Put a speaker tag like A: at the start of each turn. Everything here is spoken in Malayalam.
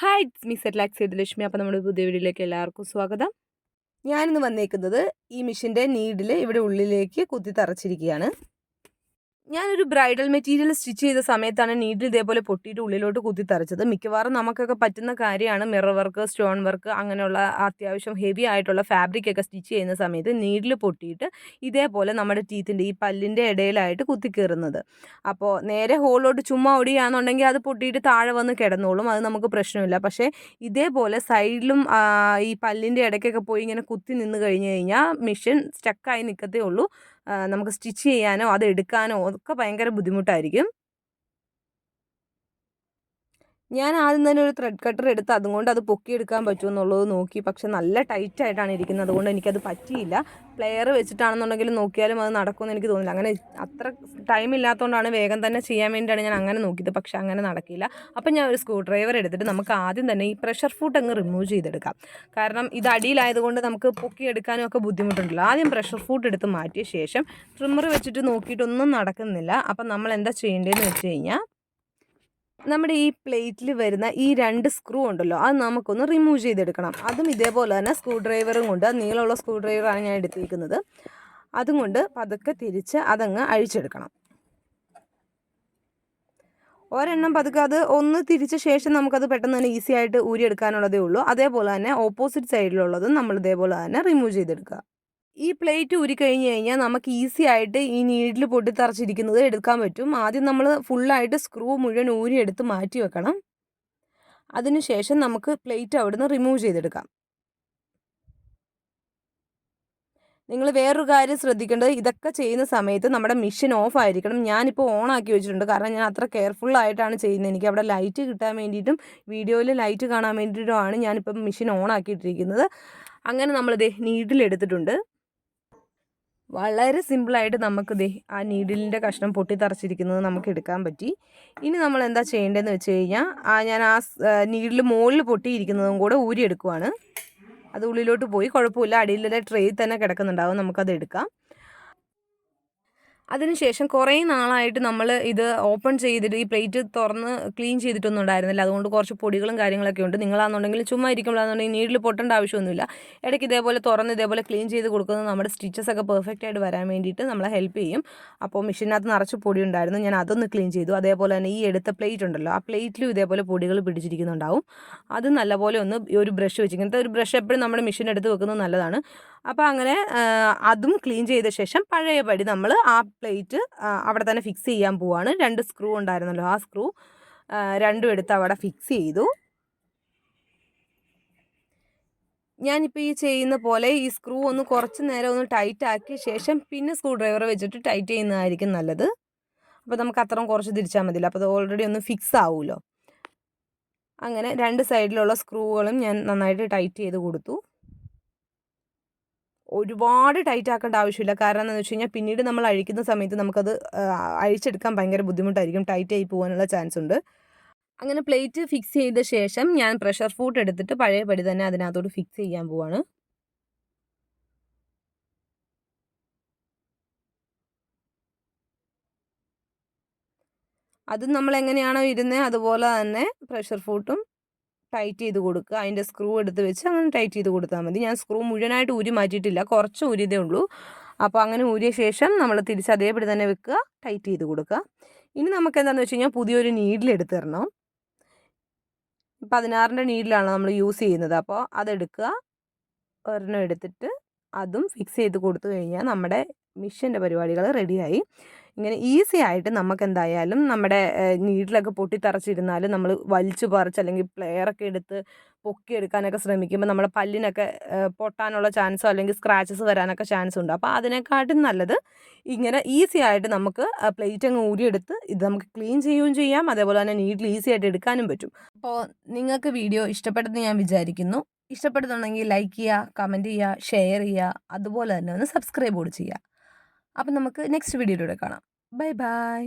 A: ഹായ് ഇറ്റ്സ് മിസ് സെറ്റ്ലാക്സ് ചെയ്ത് ലക്ഷ്മി അപ്പോൾ നമ്മുടെ പുതിയ വീഡിയോയിലേക്ക് എല്ലാവർക്കും സ്വാഗതം. ഞാനിന്ന് വന്നേക്കുന്നത് ഈ മിഷിന്റെ നീഡിൽ ഇവിടെ ഉള്ളിലേക്ക് കുത്തി തറച്ചിരിക്കുകയാണ്. ഞാനൊരു ബ്രൈഡൽ മെറ്റീരിയൽ സ്റ്റിച്ച് ചെയ്ത സമയത്താണ് നീഡിൽ ഇതേപോലെ പൊട്ടിയിട്ട് ഉള്ളിലോട്ട് കുത്തി തറച്ചത്. മിക്കവാറും നമുക്കൊക്കെ പറ്റുന്ന കാര്യമാണ് മിറർ വർക്ക് സ്റ്റോൺ വർക്ക് അങ്ങനെയുള്ള അത്യാവശ്യം ഹെവി ആയിട്ടുള്ള ഫാബ്രിക് ഒക്കെ സ്റ്റിച്ച് ചെയ്യുന്ന സമയത്ത് നീഡിൽ പൊട്ടിയിട്ട് ഇതേപോലെ നമ്മുടെ ടീത്തിന്റെ ഈ പല്ലിന്റെ ഇടയിലായിട്ട് കുത്തി കയറുന്നത് അപ്പോൾ നേരെ ഹോളിലോട്ട് ചുമ്മാ ഓടിയാണെന്നുണ്ടെങ്കിൽ അത് പൊട്ടിയിട്ട് താഴെ വന്ന് കിടന്നോളും. അത് നമുക്ക് പ്രശ്നമില്ല. പക്ഷേ ഇതേപോലെ സൈഡിലും ഈ പല്ലിന്റെ ഇടയ്ക്കൊക്കെ പോയി ഇങ്ങനെ കുത്തി നിന്ന് കഴിഞ്ഞ് കഴിഞ്ഞാൽ മെഷീൻ സ്റ്റക്കായി നിൽക്കത്തേ ഉള്ളൂ. നമുക്ക് സ്റ്റിച്ച് ചെയ്യാനോ അത് എടുക്കാനോ ഒക്കെ ഭയങ്കര ബുദ്ധിമുട്ടായിരിക്കും. ഞാൻ ആദ്യം തന്നെ ഒരു ത്രെഡ് കട്ടർ എടുത്ത് അതുകൊണ്ട് അത് പൊക്കിയെടുക്കാൻ പറ്റുമെന്നുള്ളത് നോക്കി. പക്ഷെ നല്ല ടൈറ്റ് ആയിട്ടാണ് ഇരിക്കുന്നത്. അതുകൊണ്ട് എനിക്കത് പറ്റിയില്ല. പ്ലെയർ വെച്ചിട്ടാണെന്നുണ്ടെങ്കിലും നോക്കിയാലും അത് നടക്കുമെന്ന് എനിക്ക് തോന്നില്ല അങ്ങനെ അത്ര ടൈം ഇല്ലാത്തതുകൊണ്ടാണ് വേഗം തന്നെ ചെയ്യാൻ വേണ്ടിയാണ് ഞാൻ അങ്ങനെ നോക്കിയത്. പക്ഷെ അങ്ങനെ നടക്കില്ല. അപ്പം ഞാൻ ഒരു സ്ക്രൂ ഡ്രൈവർ എടുത്തിട്ട് നമുക്ക് ആദ്യം തന്നെ ഈ പ്രഷർ ഫുഡ് അങ്ങ് റിമൂവ് ചെയ്തെടുക്കാം. കാരണം ഇത് അടിയിലായതുകൊണ്ട് നമുക്ക് പൊക്കിയെടുക്കാനും ഒക്കെ ബുദ്ധിമുട്ടുണ്ടല്ലോ. ആദ്യം പ്രഷർ ഫുഡ് എടുത്ത് മാറ്റിയ ശേഷം ട്രിമ്മർ വെച്ചിട്ട് നോക്കിയിട്ടൊന്നും നടക്കുന്നില്ല. അപ്പം നമ്മൾ എന്താ ചെയ്യേണ്ടതെന്ന് വെച്ച് കഴിഞ്ഞാൽ നമ്മുടെ ഈ പ്ലേറ്റിൽ വരുന്ന ഈ രണ്ട് സ്ക്രൂ ഉണ്ടല്ലോ അത് നമുക്കൊന്ന് റിമൂവ് ചെയ്തെടുക്കണം. അതും ഇതേപോലെ തന്നെ സ്ക്രൂ ഡ്രൈവറും കൊണ്ട് നീളമുള്ള സ്ക്രൂ ഡ്രൈവറാണ് ഞാൻ എടുത്തിരിക്കുന്നത്. അതും കൊണ്ട് പതുക്കെ തിരിച്ച് അതങ്ങ് അഴിച്ചെടുക്കണം. ഒരെണ്ണം പതുക്കെ അത് ഒന്ന് തിരിച്ച ശേഷം നമുക്കത് പെട്ടെന്ന് തന്നെ ഈസി ആയിട്ട് ഊരിയെടുക്കാനുള്ളതേ ഉള്ളൂ. അതേപോലെ തന്നെ ഓപ്പോസിറ്റ് സൈഡിലുള്ളതും നമ്മൾ ഇതേപോലെ തന്നെ റിമൂവ് ചെയ്തെടുക്കുക. ഈ പ്ലേറ്റ് ഉരുക്കഴിഞ്ഞ് കഴിഞ്ഞാൽ നമുക്ക് ഈസി ആയിട്ട് ഈ നീഡിൽ പൊട്ടിത്തറച്ചിരിക്കുന്നത് എടുക്കാൻ പറ്റും. ആദ്യം നമ്മൾ ഫുള്ളായിട്ട് സ്ക്രൂ മുഴുവൻ ഊരി എടുത്ത് മാറ്റി വെക്കണം. അതിനുശേഷം നമുക്ക് പ്ലേറ്റ് അവിടുന്ന് റിമൂവ് ചെയ്തെടുക്കാം. നിങ്ങൾ വേറൊരു കാര്യം ശ്രദ്ധിക്കേണ്ടത് ഇതൊക്കെ ചെയ്യുന്ന സമയത്ത് നമ്മുടെ മിഷൻ ഓഫ് ആയിരിക്കണം. ഞാനിപ്പോൾ ഓൺ ആക്കി വെച്ചിട്ടുണ്ട്. കാരണം ഞാൻ അത്ര കെയർഫുൾ ആയിട്ടാണ് ചെയ്യുന്നത്. എനിക്ക് അവിടെ ലൈറ്റ് കിട്ടാൻ വേണ്ടിയിട്ടും വീഡിയോയിൽ ലൈറ്റ് കാണാൻ വേണ്ടിയിട്ടുമാണ് ഞാനിപ്പം മിഷൻ ഓൺ ആക്കിയിട്ടിരിക്കുന്നത്. അങ്ങനെ നമ്മളിത് നീഡിലെടുത്തിട്ടുണ്ട് വളരെ സിമ്പിളായിട്ട് നമുക്ക് ദേ ആ നീഡിലിന്റെ കഷ്ണം പൊട്ടിത്തറച്ചിരിക്കുന്നത് നമുക്ക് എടുക്കാൻ പറ്റി. ഇനി നമ്മൾ എന്താ ചെയ്യേണ്ടതെന്ന് വെച്ച് കഴിഞ്ഞാൽ ആ ഞാൻ ആ നീഡിൽ മുകളിൽ പൊട്ടിയിരിക്കുന്നതും കൂടെ ഊരിയെടുക്കുവാണ്. അത് ഉള്ളിലോട്ട് പോയി കുഴപ്പമില്ല. അടിയിലെ ട്രേയിൽ തന്നെ കിടക്കുന്നുണ്ടാവും. നമുക്കത് എടുക്കാം. അതിനുശേഷം കുറേ നാളായിട്ട് നമ്മൾ ഇത് ഓപ്പൺ ചെയ്തിട്ട് ഈ പ്ലേറ്റ് തുറന്ന് ക്ലീൻ ചെയ്തിട്ടൊന്നും ഉണ്ടായിരുന്നില്ല. അതുകൊണ്ട് കുറച്ച് പൊടികളും കാര്യങ്ങളൊക്കെ ഉണ്ട്. നിങ്ങളാണെന്നുണ്ടെങ്കിൽ ചുമ്മാ ഇരിക്കുമ്പോഴാണെന്നുണ്ടെങ്കിൽ നീഡിൽ പൊട്ടേണ്ട ആവശ്യമൊന്നുമില്ല. ഇടയ്ക്ക് ഇതേപോലെ തുറന്ന് ഇതേപോലെ ക്ലീൻ ചെയ്ത് കൊടുക്കുന്നത് നമ്മുടെ സ്റ്റിച്ചസ് ഒക്കെ പെർഫെക്റ്റ് ആയിട്ട് വരാൻ വേണ്ടിയിട്ട് നമ്മളെ ഹെൽപ്പ് ചെയ്യും. അപ്പോൾ മെഷീനകത്ത് നിറച്ച് പൊടി ഉണ്ടായിരുന്നു. ഞാൻ അതൊന്ന് ക്ലീൻ ചെയ്തു. അതേപോലെ തന്നെ ഈ എടുത്ത പ്ലേറ്റ് ഉണ്ടല്ലോ ആ പ്ലേറ്റിലും ഇതേപോലെ പൊടികൾ പിടിച്ചിരിക്കുന്നുണ്ടാവും. അത് നല്ലപോലെ ഒന്ന് ഒരു ബ്രഷ് വെച്ച് ഇങ്ങനത്തെ ഒരു ബ്രഷ് എപ്പോഴും നമ്മുടെ മെഷീൻ എടുത്ത് വെക്കുന്നത് നല്ലതാണ്. അപ്പോൾ അങ്ങനെ അതും ക്ലീൻ ചെയ്ത ശേഷം പഴയപടി നമ്മൾ ആ പ്ലേറ്റ് അവിടെ തന്നെ ഫിക്സ് ചെയ്യാൻ പോവാണ്. രണ്ട് സ്ക്രൂ ഉണ്ടായിരുന്നല്ലോ ആ സ്ക്രൂ രണ്ടും എടുത്ത് അവിടെ ഫിക്സ് ചെയ്തു. ഞാനിപ്പോൾ ഈ ചെയ്യുന്ന പോലെ ഈ സ്ക്രൂ ഒന്ന് കുറച്ച് നേരം ഒന്ന് ടൈറ്റ് ആക്കിയ ശേഷം പിന്നെ സ്ക്രൂ ഡ്രൈവർ വെച്ചിട്ട് ടൈറ്റ് ചെയ്യുന്നതായിരിക്കും നല്ലത്. അപ്പോൾ നമുക്ക് അത്രയും കുറച്ച് തിരിച്ചാൽ മതിയില്ല. അപ്പോൾ അത് ഓൾറെഡി ഒന്ന് ഫിക്സ് ആവുമല്ലോ അങ്ങനെ രണ്ട് സൈഡിലുള്ള സ്ക്രൂകളും ഞാൻ നന്നായിട്ട് ടൈറ്റ് ചെയ്ത് കൊടുത്തു. ഒരുപാട് ടൈറ്റ് ആക്കേണ്ട ആവശ്യമില്ല. കാരണം എന്താണെന്ന് വെച്ച് കഴിഞ്ഞാൽ പിന്നീട് നമ്മൾ അഴിക്കുന്ന സമയത്ത് നമുക്കത് അഴിച്ചെടുക്കാൻ ഭയങ്കര ബുദ്ധിമുട്ടായിരിക്കും. ടൈറ്റ് ആയി പോകാനുള്ള ചാൻസ് ഉണ്ട്. അങ്ങനെ പ്ലേറ്റ് ഫിക്സ് ചെയ്ത ശേഷം ഞാൻ പ്രഷർ ഫുഡ് എടുത്തിട്ട് പഴയ പടി തന്നെ അതിനകത്തോട്ട് ഫിക്സ് ചെയ്യാൻ പോവാണ്. അതും നമ്മൾ എങ്ങനെയാണോ ഇരുന്നത് അതുപോലെ തന്നെ പ്രഷർ ഫുട്ടും ടൈറ്റ് ചെയ്ത് കൊടുക്കുക. അതിന്റെ സ്ക്രൂ എടുത്ത് വെച്ച് അങ്ങനെ ടൈറ്റ് ചെയ്ത് കൊടുത്താൽ മതി. ഞാൻ സ്ക്രൂ മുഴുവനായിട്ട് ഊരി മാറ്റിയിട്ടില്ല. കുറച്ച് ഊരിതേ ഉള്ളൂ. അപ്പോൾ അങ്ങനെ ഊരിയ ശേഷം നമ്മൾ തിരിച്ച് അതേപടി തന്നെ വെക്കുക. ടൈറ്റ് ചെയ്ത് കൊടുക്കുക. ഇനി നമുക്ക് എന്താണെന്ന് വെച്ച് കഴിഞ്ഞാൽ പുതിയൊരു നീഡിൽ എടുത്ത് തരണം പതിനാറിന്റെ നീഡിലാണ് നമ്മൾ യൂസ് ചെയ്യുന്നത്. അപ്പോൾ അതെടുക്കുക. ഒരെണ്ണം എടുത്തിട്ട് അതും ഫിക്സ് ചെയ്ത് കൊടുത്തു കഴിഞ്ഞാൽ നമ്മുടെ മിഷ്യന്റെ പരിപാടികൾ റെഡിയായി ഇങ്ങനെ ഈസി ആയിട്ട് നമുക്ക് എന്തായാലും നമ്മുടെ നീഡിലൊക്കെ പൊട്ടിത്തറച്ചിരുന്നാലും നമ്മൾ വലിച്ചു പറിച്ച് അല്ലെങ്കിൽ പ്ലെയറൊക്കെ എടുത്ത് പൊക്കിയെടുക്കാനൊക്കെ ശ്രമിക്കുമ്പോൾ നമ്മുടെ പല്ലിനൊക്കെ പൊട്ടാനുള്ള ചാൻസോ അല്ലെങ്കിൽ സ്ക്രാച്ചസ് വരാനൊക്കെ ചാൻസ് ഉണ്ട്. അപ്പോൾ അതിനെക്കാട്ടും നല്ലത് ഇങ്ങനെ ഈസി ആയിട്ട് നമുക്ക് പ്ലേറ്റ് അങ്ങ് ഊരിയെടുത്ത് ഇത് നമുക്ക് ക്ലീൻ ചെയ്യുകയും ചെയ്യാം. അതേപോലെ തന്നെ നീഡിൽ ഈസി ആയിട്ട് എടുക്കാനും പറ്റും. അപ്പോൾ നിങ്ങൾക്ക് വീഡിയോ ഇഷ്ടപ്പെട്ടെന്ന് ഞാൻ വിചാരിക്കുന്നു. ഇഷ്ടപ്പെടുന്നുണ്ടെങ്കിൽ ലൈക്ക് ചെയ്യുക കമന്റ് ചെയ്യുക ഷെയർ ചെയ്യുക അതുപോലെ തന്നെ ഒന്ന് സബ്സ്ക്രൈബ് കൂടി ചെയ്യുക. അപ്പം നമുക്ക് നെക്സ്റ്റ് വീഡിയോയിലൂടെ കാണാം. Bye bye